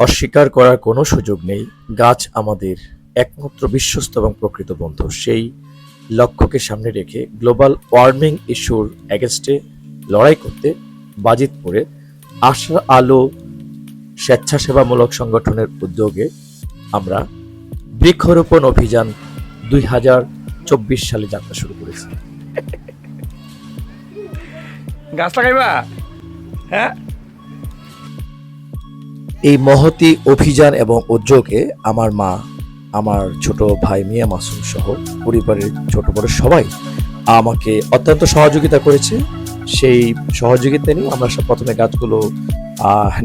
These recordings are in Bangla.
অস্বীকার করার কোনো সুযোগ নেই। গাছ আমাদের একমাত্র বিশ্বস্ত এবং প্রকৃত বন্ধু। সেই লক্ষ্যকে সামনে রেখে গ্লোবাল ওয়ার্মিং ইস্যুর অ্যাগেনস্টে লড়াই করতে বাজিতপুরে আশা আলো স্বেচ্ছাসেবামূলক সংগঠনের উদ্যোগে আমরা বৃক্ষরোপণ অভিযান দুই হাজার চব্বিশ সালে যাত্রা শুরু করেছি। গাছ লাগাইবা? হ্যাঁ? এই মহতি অভিযান এবং উদ্যোগে আমার মা, আমার ছোট ভাই মিয়া মাসুম সহ পরিবারের ছোট বড় সবাই আমাকে অত্যন্ত সহযোগিতা করেছে। সেই সহযোগিতা নিয়ে আমরা সব প্রথমে গাছগুলো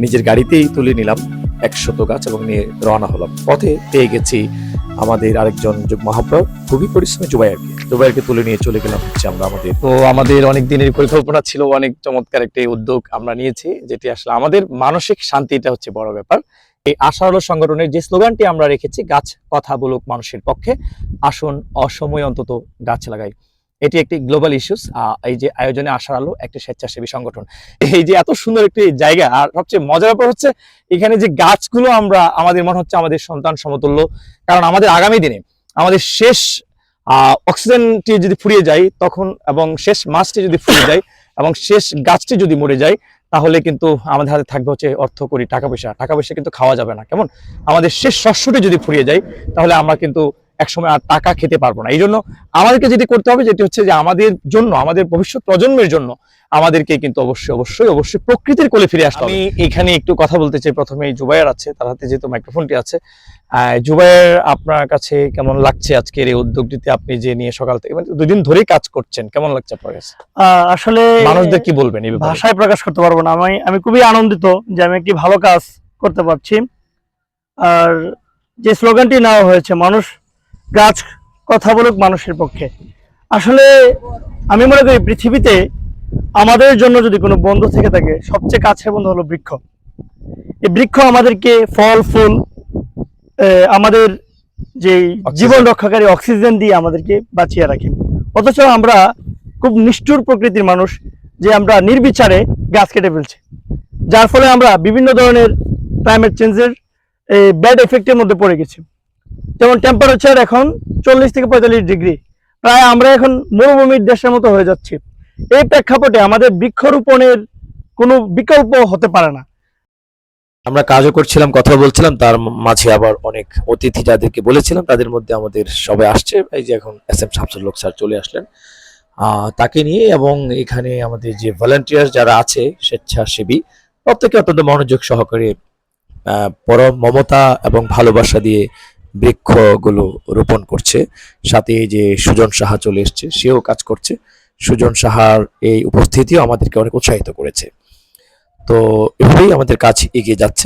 নিজের গাড়িতেই তুলে নিলাম, একশত গাছ এবং নিয়ে রওনা হলাম। পথে পেয়ে গেছি আমাদের আরেকজন যুগ মহাপ্রভ, খুবই পরিশ্রমী জুবাইয়ারকে জুবাইয়ারকে তুলে নিয়ে চলে গেলাম হচ্ছে আমরা আমাদের তো আমাদের অনেক দিনের পরিকল্পনা ছিল, অনেক চমৎকার একটি উদ্যোগ আমরা নিয়েছি, যেটি আসলে আমাদের মানসিক শান্তিটা হচ্ছে বড় ব্যাপার। এই আশা আলো সংগঠনের যে স্লোগানটি আমরা রেখেছি, গাছ কথা বলুক মানুষের পক্ষে, আসুন অসময় অন্তত গাছ লাগাই। এটি একটি গ্লোবাল ইস্যুস এই যে আয়োজনে আশার আলো, একটি স্বেচ্ছাসেবী সংগঠন। এই যে এত সুন্দর একটি জায়গা, আর সবচেয়ে মজার ব্যাপার হচ্ছে, এখানে যে গাছগুলো আমরা, আমাদের মনে হচ্ছে আমাদের সন্তান সমতুল্য, কারণ আমাদের আগামী দিনে, আমাদের শেষ অক্সিজেনটি যদি ফুরিয়ে যায় তখন এবং শেষ মাছটি যদি ফুরিয়ে যায় এবং শেষ গাছটি যদি মরে যায়, তাহলে কিন্তু আমাদের হাতে থাকবে হচ্ছে অর্থ করি টাকা পয়সা। টাকা পয়সা কিন্তু খাওয়া যাবে না। কেমন? আমাদের শেষ শস্যটি যদি ফুরিয়ে যায়, তাহলে আমরা কিন্তু একসময় আর টাকা খেতে পারব না। এই জন্য আমাদেরকে যেটি করতে হবে যেটি হচ্ছে যে আমাদের জন্য আমাদের ভবিষ্যৎ প্রজন্মের জন্য আমাদেরকে কিন্তু অবশ্যই অবশ্যই অবশ্যই প্রকৃতির কোলে ফিরে আসতে আমি এখানে একটু কথা বলতে চাই। প্রথমে জুবাইর আছে তার হাতে যেহেতু মাইক্রোফোনটি আছে। আহ, জুবাইর আপনার কাছে কেমন লাগছে আজকের এই উদ্যোগটিতে? আপনি যে নিয়ে সকাল থেকে মানে দুদিন ধরেই কাজ করছেন কেমন লাগছে আপনার কাছে? আহ, আসলে মানুষদের কি বলবেন এই ভাষায় প্রকাশ করতে পারব না। আমি আমি খুবই আনন্দিত যে আমি একটি ভালো কাজ করতে পারছি। আর যে স্লোগানটি নেওয়া হয়েছে মানুষ গাছ কথা বলুক মানুষের পক্ষে। আসলে আমি মনে করি পৃথিবীতে আমাদের জন্য যদি কোনো বন্ধু থেকে থাকে সবচেয়ে কাছের বন্ধু হলো বৃক্ষ। এই বৃক্ষ আমাদেরকে ফল ফুল আমাদের যে জীবন রক্ষাকারী অক্সিজেন দিয়ে আমাদেরকে বাঁচিয়ে রাখে। অথচ আমরা খুব নিষ্ঠুর প্রকৃতির মানুষ যে আমরা নির্বিচারে গাছ কেটে ফেলছি। যার ফলে আমরা বিভিন্ন ধরনের ক্লাইমেট চেঞ্জের ব্যাড এফেক্টের মধ্যে পড়ে গেছি। যেমন টেম্পারেচার এখন চল্লিশ থেকে পঁয়তাল্লিশ ডিগ্রি। প্রায় আমরা এখন মরুভূমির দেশের মতো হয়ে যাচ্ছি। এই প্রেক্ষাপটে আমাদের বৃক্ষরোপণের কোনো বিকল্প হতে পারে না। আমরা কাজও করছিলাম, কথা বলছিলাম, তার মাঝে আবার অনেক অতিথি যাদেরকে বলেছিলাম, তাদের মধ্যে আমাদের সবাই আসছে। এই যে এখন এস এম শামসুল লোক স্যার চলে আসলেন। তাকে নিয়ে এবং এখানে আমাদের যে ভলেন্টিয়ার যারা আছে, স্বেচ্ছাসেবী, প্রত্যেকে অত্যন্ত মনোযোগ সহকারে পরম মমতা এবং ভালোবাসা দিয়ে বৃক্ষগুলো রোপণ করছে। সাথে এই যে সুজন সাহা চলে এসছে সেও কাজ করছে। সুজন সাহার এই উপস্থিতিও আমাদেরকে অনেক উৎসাহিত করেছে। তো এভাবেই আমাদের কাজ এগিয়ে যাচ্ছে।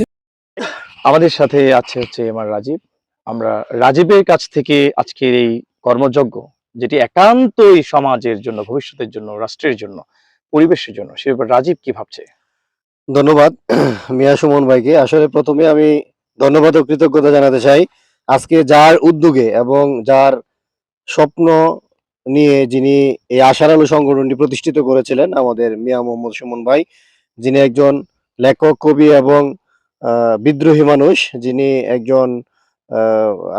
আমাদের সাথে আছে হচ্ছে আমার রাজীব। আমরা রাজীবের কাছ থেকে আজকের এই কর্মযজ্ঞ যেটি একান্তই সমাজের জন্য ভবিষ্যতের জন্য রাষ্ট্রের জন্য পরিবেশের জন্য সে ব্যাপারে রাজীব কি ভাবছে? ধন্যবাদ। মিয়া সুমন ভাইকে। আসলে প্রথমে আমি ধন্যবাদ ও কৃতজ্ঞতা জানাতে চাই। আজকে যার উদ্যোগে এবং যার স্বপ্ন নিয়ে যিনি এই আশার আলো সংগঠনটি প্রতিষ্ঠিত করেছিলেন, আমাদের মিয়া মোহাম্মদ সুমন ভাই, যিনি একজন লেখক, কবি এবং বিদ্রোহী মানুষ, যিনি একজন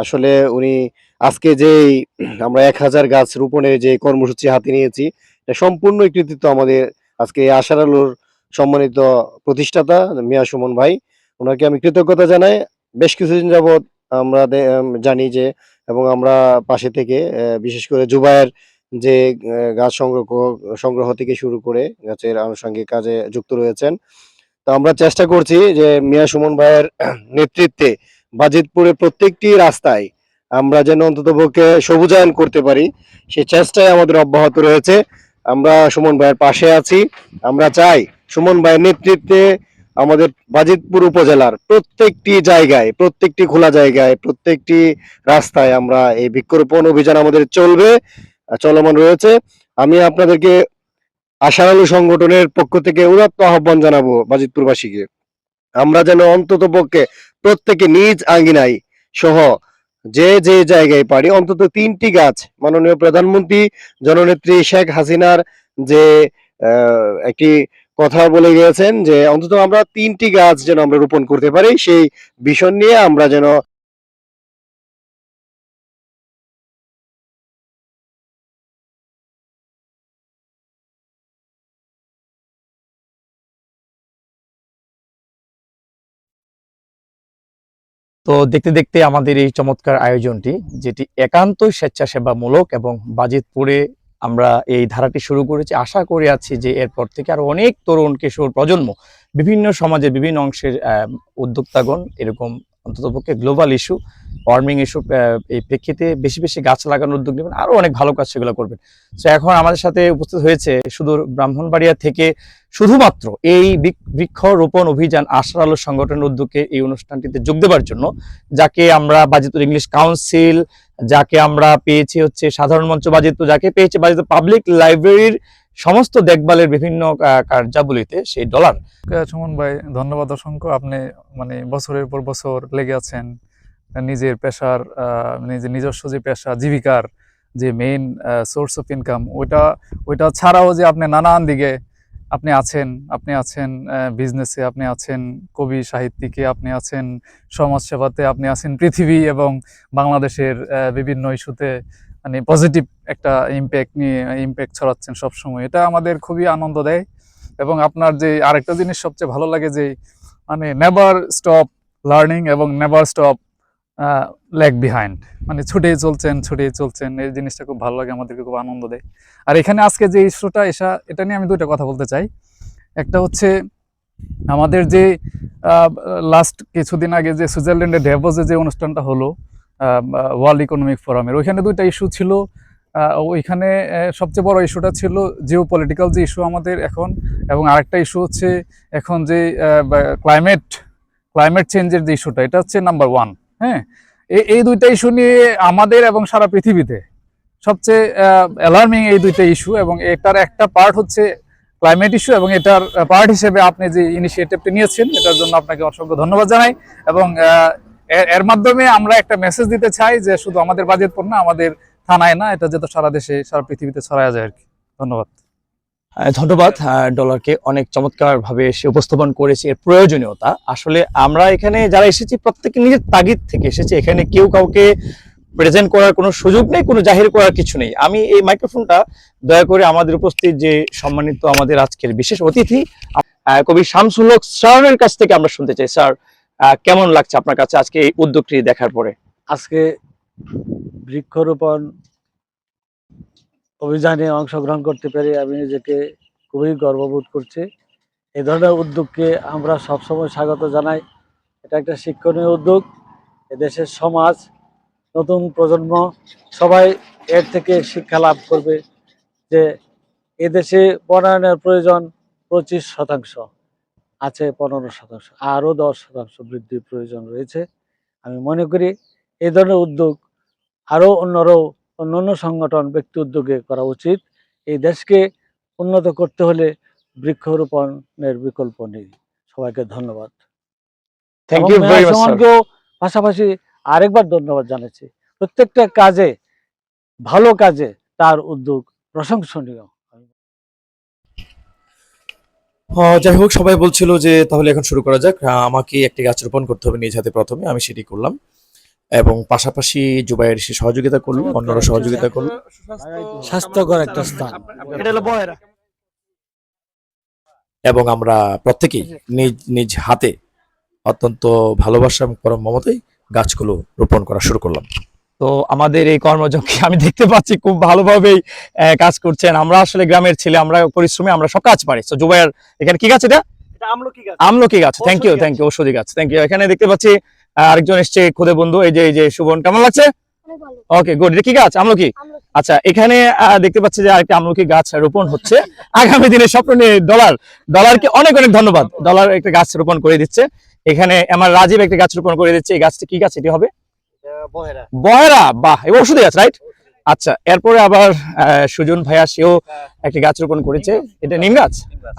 আসলে উনি আজকে যে আমরা এক হাজার গাছ রোপণের যে কর্মসূচি হাতে নিয়েছি, এটা সম্পূর্ণ কৃতিত্ব আমাদের আজকে এই আশার আলোর সম্মানিত প্রতিষ্ঠাতা মিয়া সুমন ভাই। ওনাকে আমি কৃতজ্ঞতা জানাই। বেশ কিছুদিন যাবৎ আমরা জানি যে এবং আমরা পাশে থেকে বিশেষ করে জুবায়ের যে গাছ সংগ্রহ সংগ্রহ থেকে শুরু করে গাছের আনুষঙ্গিক কাজে যুক্ত রয়েছেন। তো আমরা চেষ্টা করছি যে মিয়া সুমন ভাইয়ের নেতৃত্বে বাজিতপুরে প্রত্যেকটি রাস্তায় আমরা যেন অন্ততপক্ষে সবুজায়ন করতে পারি। সেই চেষ্টায় আমাদের অব্যাহত রয়েছে। আমরা সুমন ভাইয়ের পাশে আছি। আমরা চাই সুমন ভাইয়ের নেতৃত্বে আমাদের বাজিতপুর উপজেলার প্রত্যেকটি জায়গায়, প্রত্যেকটি খোলা জায়গায়, প্রত্যেকটি রাস্তায় আমরা এই বৃক্ষরোপণ অভিযান আমাদের চলবে চলমান রয়েছে। আমি আপনাদেরকে আশার সংগঠনের পক্ষ থেকে উদাত্ত আহ্বান জানাব বাজিতপুরবাসীকে। আমরা যেন অন্তত পক্ষে প্রত্যেকে নিজ আঙ্গিনায় সহ যে যে জায়গায় পারি, অন্তত তিনটি গাছ মাননীয় প্রধানমন্ত্রী জননেত্রী শেখ হাসিনার যে একটি কথা বলে গিয়েছেন যে অন্তত আমরা তিনটি গাছ যেন আমরা রোপণ করতে পারি, সেই ভীষণ নিয়ে আমরা যেন তো দেখতে দেখতে আমাদের এই চমৎকার আয়োজনটি, যেটি একান্তই স্বেচ্ছাসেবামূলক এবং বাজেটপুরে আমরা এই ধারাটি শুরু করেছি। আশা করে আছি যে এরপর থেকে আরও অনেক তরুণ কিশোর প্রজন্ম, বিভিন্ন সমাজের বিভিন্ন অংশের উদ্যোক্তাগণ এরকম অন্ততপক্ষে গ্লোবাল ইস্যু ওয়ার্মিং ইস্যু এই প্রেক্ষিতে বেশি বেশি গাছ লাগানোর উদ্যোগ নেবেন আরও অনেক ভালো কাজ সেগুলো করবেন। তো এখন আমাদের সাথে উপস্থিত হয়েছে শুধু ব্রাহ্মণবাড়িয়া থেকে শুধুমাত্র এই বৃক- বৃক্ষরোপণ অভিযান আশার আলো সংগঠনের উদ্যোগে এই অনুষ্ঠানটিতে যোগ দেওয়ার জন্য, যাকে আমরা বাজিতুর ইংলিশ কাউন্সিল যাকে আমরা পেয়েছি হচ্ছে সাধারণ মঞ্চ বাজিতু যাকে পেয়েছি বাজিতু পাবলিক লাইব্রেরির সমস্ত দেখভালের বিভিন্ন কার্যাবলীতে সেই ডলার। সুমন ভাই? ধন্যবাদ অসংখ্য। আপনি মানে বছরের পর বছর লেগে আছেন। নিজের পেশার নিজের নিজস্ব যে পেশা, জীবিকার যে মেইন সোর্স অফ ইনকাম ওইটা ওইটা ছাড়াও যে আপনি নানান দিকে আপনি আছেন আপনি আছেন বিজনেসে আপনি আছেন কবি সাহিত্যিকে, আপনি আছেন সমাজ সেবাতে আপনি আছেন পৃথিবী এবং বাংলাদেশের বিভিন্ন ইস্যুতে মানে পজিটিভ একটা ইম্প্যাক্ট নিয়ে ইম্প্যাক্ট ছড়াচ্ছেন সবসময়। এটা আমাদের খুবই আনন্দ দেয় এবং আপনার যে আরেকটা জিনিস সবচেয়ে ভালো লাগে যে মানে নেভার স্টপ লার্নিং এবং নেভার স্টপ ল্যাক বিহাইন্ড মানে ছুটেই চলছেন ছুটেই চলছেন, এই জিনিসটা খুব ভালো লাগে, আমাদেরকে খুব আনন্দ দেয়। আর এখানে আজকে যে ইস্যুটা এসা এটা নিয়ে আমি দুইটা কথা বলতে চাই। একটা হচ্ছে, আমাদের যে লাস্ট কিছুদিন আগে যে সুইজারল্যান্ডে ডেভোসে যে অনুষ্ঠানটা হলো ওয়ার্ল্ড ইকোনমিক ফোরামের ওইখানে দুইটা ইস্যু ছিল। ওইখানে সবচেয়ে বড় ইস্যুটা ছিল জিও পলিটিক্যাল যে ইস্যু আমাদের এখন, এবং আরেকটা ইস্যু হচ্ছে এখন যে ক্লাইমেট ক্লাইমেট চেঞ্জের যে ইস্যুটা এটা হচ্ছে নাম্বার ওয়ান হ্যাঁ? এই দুইটা ইস্যু নিয়ে আমাদের এবং সারা পৃথিবীতে সবচেয়ে অ্যালার্মিং এই দুইটা ইস্যু এবং এটার একটা পার্ট হচ্ছে ক্লাইমেট ইস্যু এবং এটার পার্ট হিসেবে আপনি যে ইনিশিয়েটিভটি নিয়েছেন, এটার জন্য আপনাকে অসংখ্য ধন্যবাদ জানাই এবং এর- মাধ্যমে আমরা একটা মেসেজ দিতে চাই যে শুধু আমাদের বাজেট পণ্য আমাদের থানায় না, এটা যাতে সারা দেশে, সারা পৃথিবীতে ছড়ায় যায় আর কি। ধন্যবাদ। ধন্যবাদ। ডলারকে অনেক চমৎকার ভাবে সে উপস্থাপন করেছে, এর প্রয়োজনীয়তা। আসলে আমরা এখানে যারা এসেছি, প্রত্যেকে নিজের তাগিদ থেকে এসেছি। এখানে কেউ কাউকে প্রেজেন্ট করার কোনো সুযোগ নেই, কোনো জাহির করার কিছু নেই। আমি এই মাইক্রোফোনটা দয়া করে আমাদের উপস্থিত যে সম্মানিত আমাদের আজকের বিশেষ অতিথি কবি শামসুল হক স্যারের কাছ থেকে আমরা শুনতে চাই। স্যার কেমন লাগছে আপনার কাছে আজকে এই উদ্যোগটি দেখার পরে? আজকে বৃক্ষরোপণ অভিযানে অংশগ্রহণ করতে পেরে আমি নিজেকে খুবই গর্ববোধ করছি। এই ধরনের উদ্যোগকে আমরা সবসময় স্বাগত জানাই। এটা একটা শিক্ষণীয় উদ্যোগ। এদেশের সমাজ, নতুন প্রজন্ম, সবাই এর থেকে শিক্ষা লাভ করবে যে এদেশে বনায়নের প্রয়োজন পঁচিশ শতাংশ, আছে পনেরো শতাংশ, আরও দশ শতাংশ বৃদ্ধির প্রয়োজন রয়েছে। আমি মনে করি এই ধরনের উদ্যোগ আরও অন্যরও অন্যান্য সংগঠন ব্যক্তি উদ্যোগে করা উচিত। এই দেশকে উন্নত করতে হলে বৃক্ষরোপণের বিকল্প নেই। সবাইকে ধন্যবাদ। পাশাপাশি আরেকবার ধন্যবাদ জানাচ্ছি। প্রত্যেকটা কাজে ভালো কাজে তার উদ্যোগ প্রশংসনীয়। যাই হোক সবাই বলছিল যে তাহলে এখন শুরু করা যাক। আমাকে একটি গাছ রোপণ করতে হবে নিজ হাতে প্রথমে। আমি সেটি করলাম। এবং পাশাপাশি জুবাইয়ের সে সহযোগিতা করল অন্যরা সহযোগিতা করল স্বাস্থ্যকর একটা স্থান। এটা হলো বহেরা এবং আমরা প্রত্যেকেই নিজ নিজ হাতে অত্যন্ত ভালোবাসা এবং পরম মমতায় গাছগুলো রোপণ করা শুরু করলাম। তো আমাদের এই কর্মযোগকে আমি দেখতে পাচ্ছি খুব ভালোভাবেই আহ, কাজ করছেন। আমরা আসলে গ্রামের ছেলে আমরা পরিশ্রমে আমরা সব কাজ পারি। তো জুবাইর এখানে কি গাছ এটা? এটা আমলকি গাছ। আমলকি গাছ। থ্যাংক ইউ থ্যাংক ইউ ঔষধি গাছ। থ্যাংক ইউ এখানে দেখতে পাচ্ছি আরেকজন এসছে খুদে বন্ধু এই যে এই যে সুবন কেমন লাগছে? ওকে গুড কি গাছ? আমলকি? আচ্ছা এখানে আহ, দেখতে পাচ্ছি যে আরেকটা আমলকি গাছ রোপণ হচ্ছে। আগামী দিনে স্বপ্ন নিয়ে ডলার ডলারকে অনেক অনেক ধন্যবাদ। ডলার একটা গাছ রোপণ করে দিচ্ছে। এখানে আমার রাজীব একটা গাছ রোপণ করে দিচ্ছে। এই গাছটা কি গাছ? এটি হবে? বহেরা। বহেরা বাহ এই ওষুধে গাছ রাইট আচ্ছা এরপরে আবার সুজন ভাইয়া সেও একটা গাছ রোপণ করেছে। এটা নিম গাছ?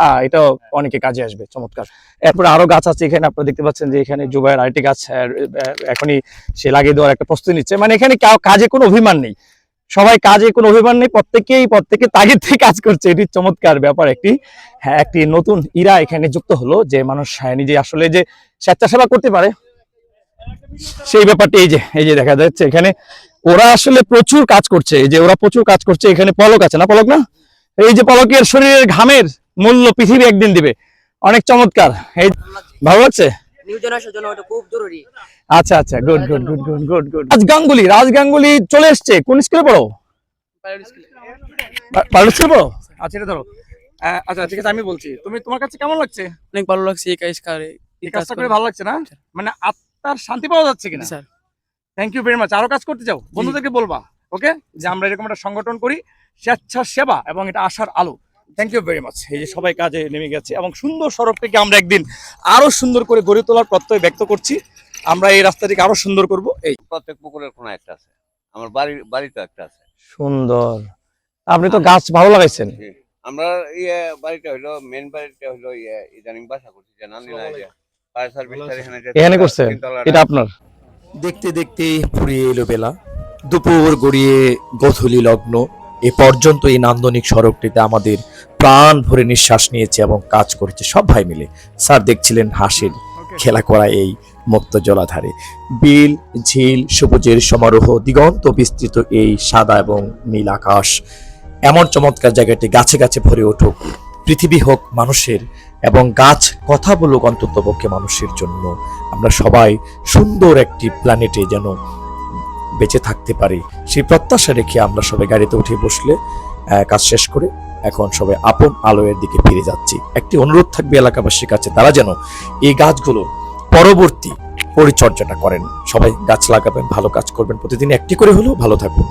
আহ এটাও অনেকে কাজে আসবে চমৎকার। এরপরে আরও গাছ আছে এখানে আপনারা দেখতে পাচ্ছেন যে এখানে জুবাইয়ের আরেকটি গাছ এখনই সে লাগিয়ে দেওয়ার একটা প্রস্তুতি নিচ্ছে। মানে এখানে কাজে কোনো অভিমান নেই। সবাই কাজে কোনো অভিমান নেই প্রত্যেকেই প্রত্যেকে তাগিদ থেকে কাজ করছে। এটি চমৎকার ব্যাপার একটি। হ্যাঁ একটি নতুন ইরা এখানে যুক্ত হলো যে মানুষ হ্যাঁ, নিজে আসলে যে স্বেচ্ছাসেবা করতে পারে। সেই ব্যাপারটি এই যে এই যে দেখা যাচ্ছে এখানে। ওরা আসলে প্রচুর কাজ করছে। যে ওরা প্রচুর কাজ করছে এখানে পলক আছে না পলক না? এই যে পলকের শরীরের ঘামের মূল্য পৃথিবী একদিন দিবে। অনেক চমৎকার। এই ভালো লাগছে? আচ্ছা আচ্ছা good good good good good good Raj Ganguly Raj Ganguly চলে এসছে। কোন স্কুলে পড়ো? পাইলট স্কুলে পড়ো? আচ্ছা এটা ধরো। আচ্ছা ঠিক আছে আমি বলছি। তুমি তোমার কাছে কেমন লাগছে? অনেক ভালো লাগছে এই কাজ করে। এই কাজটা করে ভালো লাগছে না? মানে আত্মার শান্তি পাওয়া যাচ্ছে কিনা? Sir. Thank you very much আরও কাজ করতে চাও? বন্ধুদেরকে বলবা ওকে? যে আমরা এরকম একটা সংগঠন করি স্বেচ্ছাসেবা এবং এটা আশার আলো। থ্যাংক ইউ ভেরি মাচ এই যে সবাই কাজে নেমে গেছে এবং সুন্দর সড়কটিকে আমরা একদিন আরও সুন্দর করে গড়ে তোলার প্রত্যয় ব্যক্ত করছি। আমরা এই রাস্তাটিকে আরও সুন্দর করব। এই। প্রত্যেক পুকুরের কোনো একটা আছে। আমার বাড়ির বাড়িতে একটা আছে। সুন্দর। আপনি তো গাছ ভালো লাগাইছেন। আমরা ইয়ে বাড়িটা হইল মেন বাড়িটা হইল ইয়ে ইদানিং বাসা করছি যে নান্দিনা যে ফায়ার সার্ভিসটা এখানে করছে? এটা আপনার? দেখতে দেখতে ফুরিয়ে এলো বেলা। দুপুর গড়িয়ে গোধূলি লগ্ন। এ পর্যন্ত এই নান্দনিক সড়কটিতে আমাদের প্রাণ ভরে নিঃশ্বাস নিয়েছে এবং কাজ করেছে সব ভাই মিলে। স্যার দেখছিলেন হাসির খেলা করা এই মুক্ত জলাধারে। বিল ঝিল সবুজের সমারোহ দিগন্ত বিস্তৃত এই সাদা এবং নীল আকাশ। এমন চমৎকার জায়গাটি গাছে গাছে ভরে উঠুক। পৃথিবী হোক মানুষের এবং গাছ কথা বলুক অন্তত পক্ষে মানুষের জন্য। আমরা সবাই সুন্দর একটি প্ল্যানেটে যেন বেঁচে থাকতে পারি। সেই প্রত্যাশা রেখে আমরা সবাই গাড়িতে উঠে বসলে কাজ শেষ করে এখন সবাই আপন আলোয়ের দিকে ফিরে যাচ্ছি। একটি অনুরোধ থাকবে এলাকাবাসীর কাছে, তারা যেন এই গাছগুলো পরবর্তী পরিচর্যাটা করেন। সবাই গাছ লাগাবেন, ভালো কাজ করবেন, প্রতিদিন একটি করে হলেও ভালো থাকুন।